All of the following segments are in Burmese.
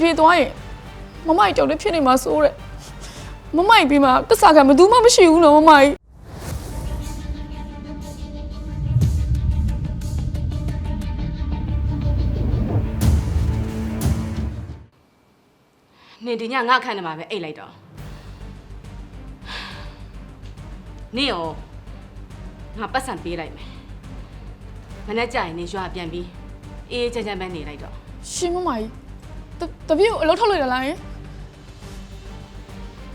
ပြေသွားရင်မမကြီးကြောက်လည်းဖြစ်နေမှာစိုးတဲ့မမကြီးပြီးမှတစ္ဆာကဘယ်သူမှမရှိဘူးနော်မမကြီးနေဒီညငါခန့်နေမှာပဲအိတ်လိုက်တော့နေရောငါပတ်စံပေးလိုက်မယ်မနေ့ကျရင်နေရွာပြန်ပြီးအေးအေးချမ်းချမ်းပဲနေလိုက်တော့ရှင်မမကြီး တတပြေကိုအလုပ်ထုတ်လိုက်တာလားယင်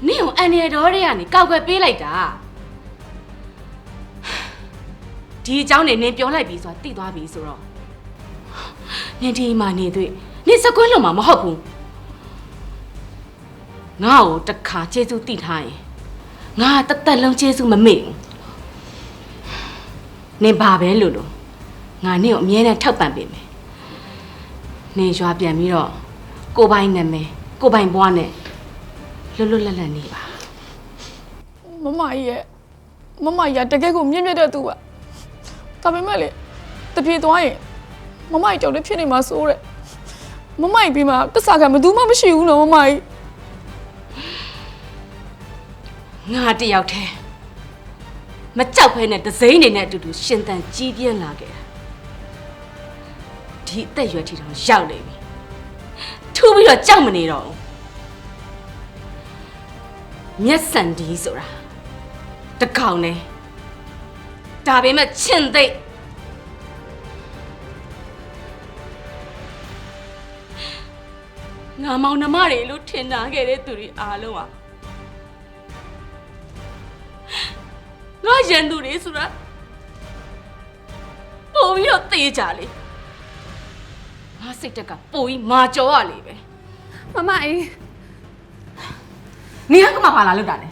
နေရောအန်ရတော်တွေကနေကောက်ွယ်ပေးလိုက်တာဒီအကြောင်းနေနင်ပြောလိုက်ပြီဆိုတာသိသွားပြီဆိုတော့နင်ဒီမှာနေတွေ့နင်စကွင်းလုံးမှာမဟုတ်ဘူးငါ့ကိုတစ်ခါကျေးဇူးတိထားရင်ငါတစ်သက်လုံးကျေးဇူးမမေ့ဘူးနင်ဘာပဲလို့လို့ငါနင့်ကိုအမြဲတမ်းထောက်ပံ့ပေးမယ်နင်ရွာပြန်ပြီးတော့ ကိုပိုင်နာမည်ကိုပိုင်ဘွားနဲ့လွတ်လွတ်လပ်လပ်နေပါမမကြီးရဲ့မမကြီးကတကယ်ကိုမြင့်မြတ်တဲ့သူပါဒါပေမဲ့လေတပြေသွားရင်မမကြီးကြောက်လည်းဖြစ်နေမှာစိုးတဲ့မမကြီးပြီးမှတစ္ဆာကဘယ်သူမှမရှိဘူးနော်မမကြီးငါတယောက်တည်းမကြောက်ဖဲနဲ့ဒစိမ့်နေနဲ့အတူတူရှင်သန်ကြီးပြင်းလာခဲ့တာဒီအသက်အရွယ်ထီတော့ရောက်နေပြီ ထူပြီးတော့ကြောက်မနေတော့ဘူးမျက်စံဒီဆိုတာတကောင်နဲ့ဒါပေမဲ့ချင်သိပ်ငါမောင်နှမတွေလို့ထင်တာခဲ့တဲ့သူတွေအားလုံးอ่ะငါရန်သူတွေဆိုတာပို့ပြီးတော့တေးကြလေ ငါစိတ်တက်ကပို့ပြီးမာကြောရလေပဲမမအေးနေကမှပါလာလောက်တာလေ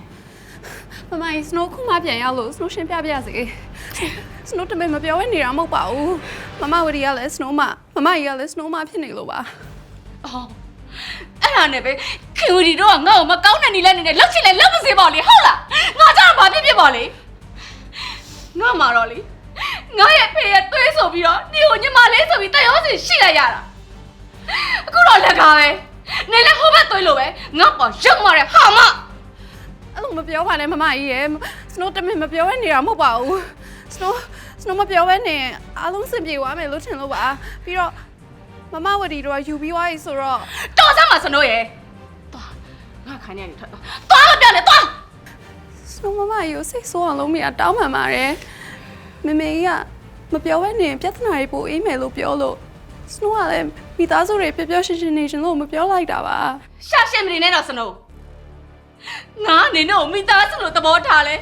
မမအေးစနိုးခုမှပြန်ရောက်လို့စနိုးရှင်းပြပြစေစနိုးတမင်မပြောဝဲနေတာမဟုတ်ပါဘူးမမဝရီကလည်းစနိုးမမမကြီးကလည်းစနိုးမဖြစ်နေလို့ပါအော်အဲ့ဒါနဲ့ပဲခင်ဝီဒီတော့ကငါ့ကိုမကောင်းတဲ့နီလက်နေနဲ့လောက်ချင်လဲလောက်မစေပါလေဟုတ်လားငါကြောင့်ဘာဖြစ်ဖြစ်ပါလေငါမှာတော့လေငါရဲ့ဖေရဲ့သွေးဆိုပြီးတော့ဒီကိုညမလေးဆိုပြီးတယောစီရှိလိုက်ရတာအခု တော့လက်ကားပဲနေလဲဟိုဘက်သွေးလို့ပဲငါပေါ်ရုံမာတဲ့ဟာမအဲ့လိုမပြောပါနဲ့မမကြီးရဲ့စနိုးတမင်မပြောဝဲနေတာမဟုတ်ပါဘူးစနိုးစနိုးမပြောဝဲနဲ့အားလုံးစင်ပြေသွားမယ်လို့ထင်လို့ပါပြီးတော့မမဝရီတို့ကယူပြီးသွားပြီဆိုတော့တော်စမ်းပါစနိုးရဲ့သွားငါခိုင်းနေရနေထွက်သွားသွားမပြောနဲ့သွားစနိုးမမကြီးကိုစိတ်ဆိုးအောင်လုပ်မိတာတောင်းပန်ပါတယ်မမေကြီးကမပြောဝဲနေပြဿနာတွေပိုအေးမယ်လို့ပြောလို့ စနိုးကလည်းမိသားစုတွေပျော်ပျော်ရွှင်ရွှင်နေချင်လို့မပြောလိုက်တာပါရှာရှင်းမနေနဲ့တော့စနိုးငါနေတော့မိသားစုလို့သဘောထားလဲ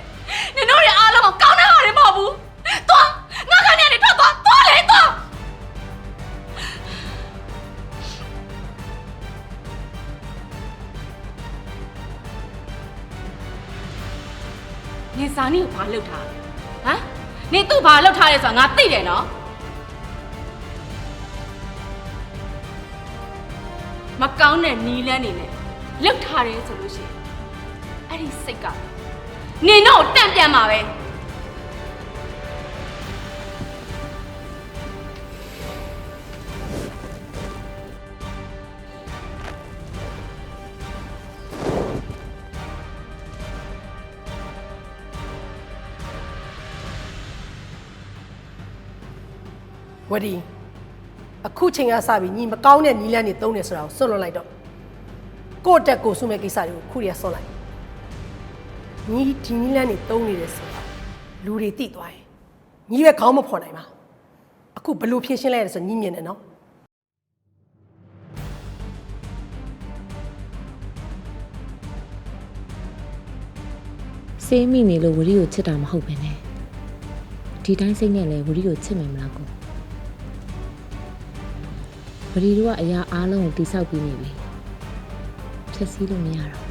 နေတို့တွေအားလုံးကကောင်းတဲ့ဟာတွေမဟုတ်ဘူးသွားငါခိုင်းနေရနေထွက်သွားသွားလေသွားနေစာနီကိုဘာလုပ်ထားလဲဟမ်နေသူ့ဘာလုပ်ထားလဲဆိုတာငါသိတယ်နော် မကောင်းတဲ့နီလန်းနေနဲ့လွတ်ထားတယ်ဆိုလို့ရှိရင်အဲ့ဒီစိတ်ကနင်တော့တန့်ပြန်မှာပဲဝဒီ အခုချိန်ကစပြီးညီမကောင်းတဲ့နီးလန်းတွေတုံးနေဆိုတာကိုစွန့်လွတ်လိုက်တော့ကိုယ့်တက်ကိုစုမဲ့ကိစ္စတွေကိုခုတည်းကစွန့်လိုက်ညီဒီနီးလန်းတွေတုံးနေတယ်ဆိုတာလူတွေသိသွားရင်ညီပဲခေါင်းမဖော်နိုင်ပါအခုဘယ်လို့ဖြည့်ရှင်းလိုက်ရလဲဆိုညီမြင်တယ်နော်စေးမိနေလို့ဝရီကိုချစ်တာမဟုတ်ပဲねဒီတိုင်းစိတ်နဲ့လဲဝရီကိုချစ်မယ်မလားကို ဝရီတို့ကအရာအားလုံးကိုတိဆောက်ပြီးနေပြီဖြည့်ဆည်းလို့မရတော့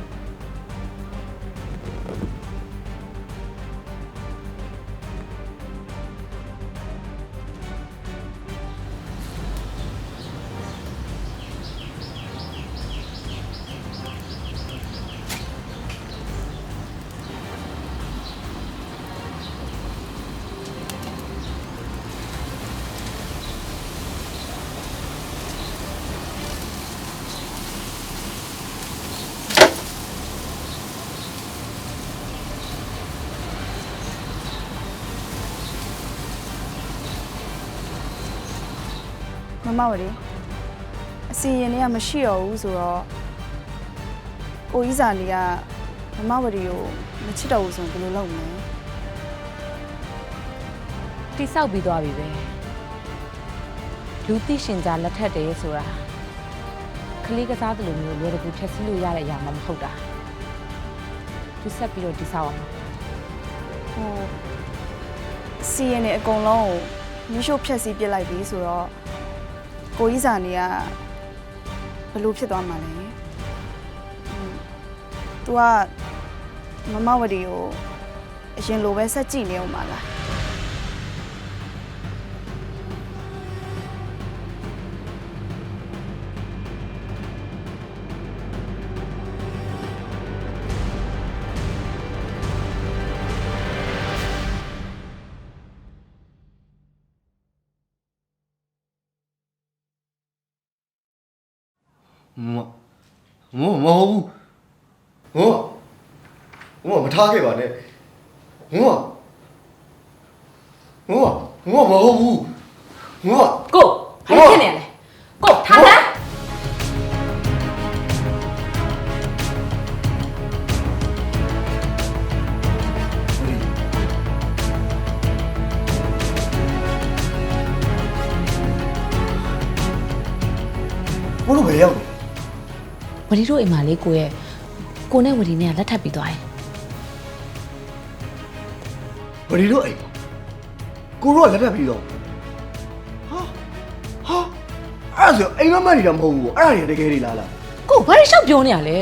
မမဝရီအစီရင်တွေကမရှိတော့ဘူးဆိုတော့ကိုကြီးစာလေးကမမဝရီကိုမချစ်တော့ဘူးဆိုရင်ဘယ်လိုလုပ်မလဲတိဆောက်ပြီးသွားပြီပဲလူသိရှင်ကြားလက်ထက်တယ်ဆိုတာကလေးကစားသလိုမျိုးလွယ်တကူထက်စီးလို့ရတဲ့အရာမှမဟုတ်တာသူဆက်ပြီးတော့တိဆောက်အောင်ဟိုစီရင်တွေအကုန်လုံးကိုမိရှို့ဖြက်စီးပစ်လိုက်ပြီဆိုတော့ ကိုကြီးစာနေကဘယ်လိုဖြစ်သွားမှာလဲဟွန်း तू ကမမဝရီကိုအရင်လိုပဲဆက်ကြည့်နေအောင်ပါလား မမမဟုတ်ဘူးဟောဟောမထားခဲ့ပါနဲ့ဟောဟောဟောမဟုတ်ဘူးဟော ကိုဘာဖြစ်နေလဲကိုထားလားဘလို့ပဲရောက်နေ ဝဒီတို့အိမ်မှာလေးကိုရဲ့ကိုနဲ့ဝဒီနဲ့ကလက်ထပ်ပြီးသွားတယ်ဘယ်လိုအိမ်ကိုရောလက်ထပ်ပြီးတော့ဟာဟာအဲ့ဒါဆိုအိမ်မမနေတာမဟုတ်ဘူးအဲ့ဒါတွေတကယ်တွေလားလားကိုဘာလို့ရှောက်ပြောနေရလဲ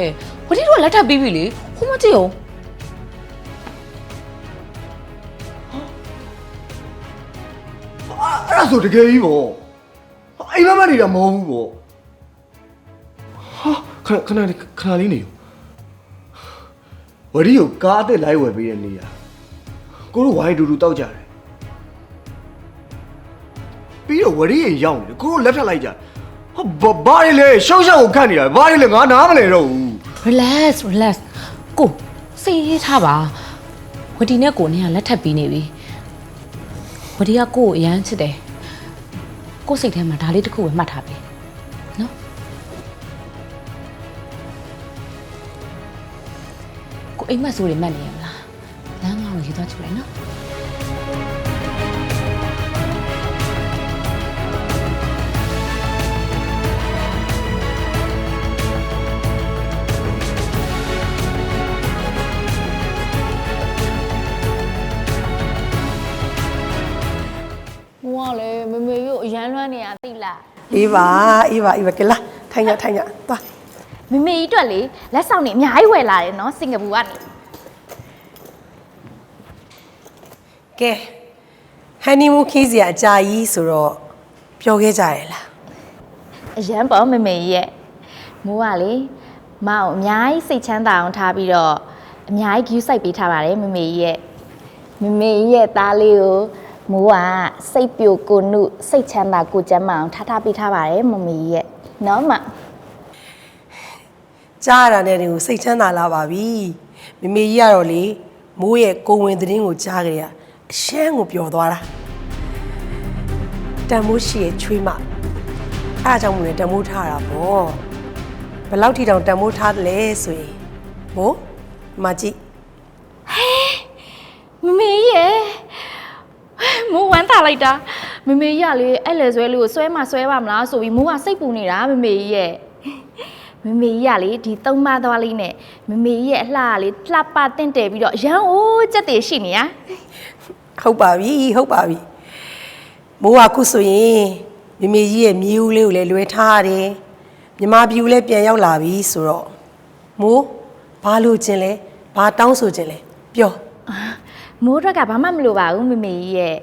ဝဒီတို့ကလက်ထပ်ပြီးပြီလေဟိုမကြည့်အောင်အဲ့ဒါဆိုတကယ်ကြီးပေါ့အိမ်မမနေတာမဟုတ်ဘူးပေါ့ဟာ ခဏခဏလေးခဏလေးနေဝရီကိုကားအသက်လိုက်ဝယ်ပေးတဲ့နေရာကိုတို့ဝိုင်းတူတူတောက်ကြတယ်ပြီးတော့ဝရီရင်ရောက်နေတယ်ကိုတို့လက်ထပ်လိုက်ကြတယ်ဟာဘာဘာလဲရှောက်ရှောက်ကိုခတ်နေတာဘာလဲငါနားမလဲတော့ဘူး relax relax ကိုစိတ်ရေးထားပါဝဒီနဲ့ကိုနဲ့ကလက်ထပ်ပြီးနေပြီဝဒီကကိုကိုအရန်ချစ်တယ်ကိုစိတ်ထဲမှာဒါလေးတစ်ခုပဲမှတ်ထားပြီ ကိုအိမ်မက်ဆိုးတွေမှတ်နေရမလားလမ်းငါကိုရေးသွားချလိုက်နော်မိုးကလည်းမမေကြီးကိုအရန်လွှမ်းနေရသိလားအေးပါအေးပါအေးပါကဲလာထိုင်ရထိုင်ရသွား မမေကြီးအတွက်လေလက်ဆောင်တွေအများကြီးဝယ်လာတယ်နော်စင်ကာပူကနေကဲဟန်နီမူခီးစရာအကြာကြီးဆိုတော့ပြောခဲ့ကြရလားအရန်ပေါ့မမေကြီးရဲ့မိုးကလေမအောင်အများကြီးစိတ်ချမ်းသာအောင်ထားပြီးတော့အများကြီး view စိုက်ပေးထားပါတယ်မမေကြီးရဲ့မမေကြီးရဲ့သားလေးကိုမိုးကစိတ်ပြိုကိုနုစိတ်ချမ်းသာကိုကျမ်းမအောင်ထားထားပေးထားပါတယ်မမေကြီးရဲ့နော်မ ကြားရတာနဲ့တင်ကိုစိတ်ချမ်းသာလာပါပြီမမေကြီးကတော့လေမိုးရဲ့ကိုဝင်သတင်းကိုကြားကြရအရှမ်းကိုပျော်သွားတာတန်မိုးရှိရဲ့ချွေးမအားကြောင့်မလို့တန်မိုးထားတာပေါ့ဘယ်လောက်ထိတောင်တန်မိုးထားတယ်လဲဆိုရင်ဟိုမကြည့်မမေကြီးရဲ့မိုးဝမ်းသာလိုက်တာမမေကြီးကလေအဲ့လေဆွဲလေးကိုဆွဲမဆွဲပါမလားဆိုပြီးမိုးကစိတ်ပူနေတာမမေကြီးရဲ့ မမေကြီးကလေဒီသုံးမသွားလေးနဲ့မမေကြီးရဲ့အလှကလေလှပတင့်တယ်ပြီးတော့ရန်အိုးကြက်တည်ရှိနေရဟုတ်ပါပြီဟုတ်ပါပြီမိုးကခုဆိုရင်မမေကြီးရဲ့မြေဦးလေးကိုလည်းလွဲထားရတယ်မြမပြူလည်းပြန်ရောက်လာပြီဆိုတော့မိုးဘာလို့ခြင်းလဲဘာတောင်းဆိုခြင်းလဲပြောမိုးအတွက်ကဘာမှမလိုပါဘူးမမေကြီးရဲ့